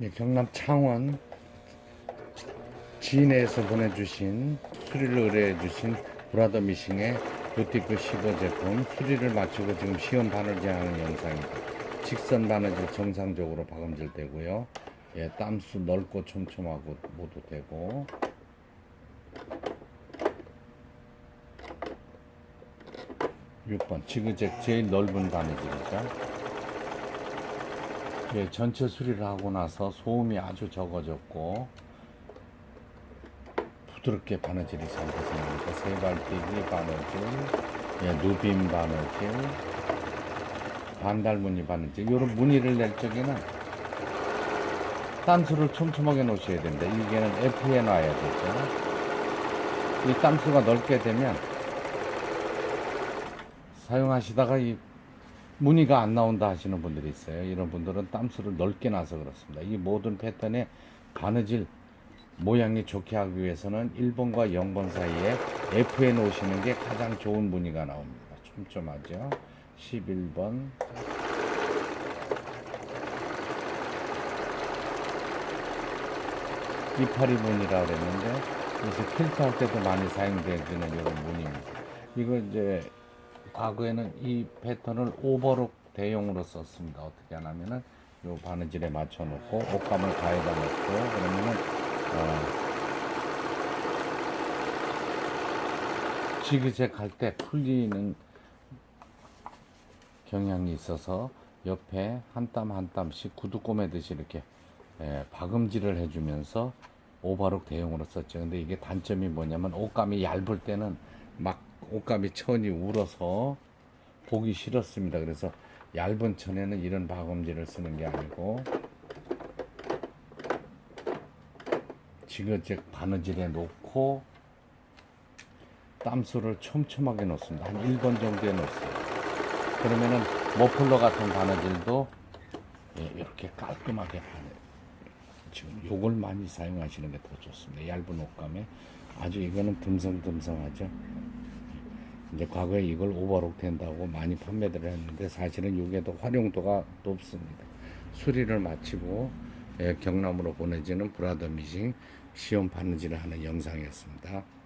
예, 경남 창원 진해에서 보내주신 수리를 의뢰해주신 브라더 미싱의 부티크 15 제품 수리를 마치고 지금 시험 바느질 하는 영상입니다. 직선 바느질 정상적으로 박음질 되고요. 예, 땀수 넓고 촘촘하고 모두 되고 6번 지그잭 제일 넓은 바느질이죠. 예, 전체 수리를 하고 나서 소음이 아주 적어졌고 부드럽게 바느질이 잘 됐습니다. 세발뛰기 바느질, 예, 누빔 바느질, 반달 무늬 바느질 이런 무늬를 낼 적에는 땀수를 촘촘하게 놓으셔야 됩니다. 이게는 F에 놔야 되죠. 이 땀수가 넓게 되면 사용하시다가 이 무늬가 안 나온다 하시는 분들이 있어요. 이런 분들은 땀수를 넓게 놔서 그렇습니다. 이 모든 패턴의 바느질 모양이 좋게 하기 위해서는 1번과 0번 사이에 F에 놓으시는 게 가장 좋은 무늬가 나옵니다. 촘촘하죠. 11번 이파리 무늬라 그랬는데 그래서 필터 할 때도 많이 사용되는 이런 무늬입니다. 이거 이제 과거에는 이 패턴을 오버룩 대용으로 썼습니다. 어떻게 하냐면은 요 바느질에 맞춰 놓고 옷감을 가에다 놓고 그러면은 어 지그잭 할때 풀리는 경향이 있어서 옆에 한 땀 한 땀씩 구두 꼬매듯이 이렇게 예, 박음질을 해주면서 오버룩 대용으로 썼죠. 근데 이게 단점이 뭐냐면 옷감이 얇을 때는 막 옷감이 천이 울어서 보기 싫었습니다. 그래서 얇은 천에는 이런 박음질을 쓰는 게 아니고 지그잭 바느질에 놓고 땀수를 촘촘하게 놓습니다. 한 1번 정도에 놓습니다. 그러면은 머플러 같은 바느질도 예, 이렇게 깔끔하게 바느 지금 요걸 많이 사용하시는 게 더 좋습니다. 얇은 옷감에 아주 이거는 듬성듬성하죠. 이제 과거에 이걸 오버록 된다고 많이 판매를 했는데 사실은 이게 더 활용도가 높습니다. 수리를 마치고 예, 경남으로 보내지는 브라더 미싱 시험 바느질을 하는 영상이었습니다.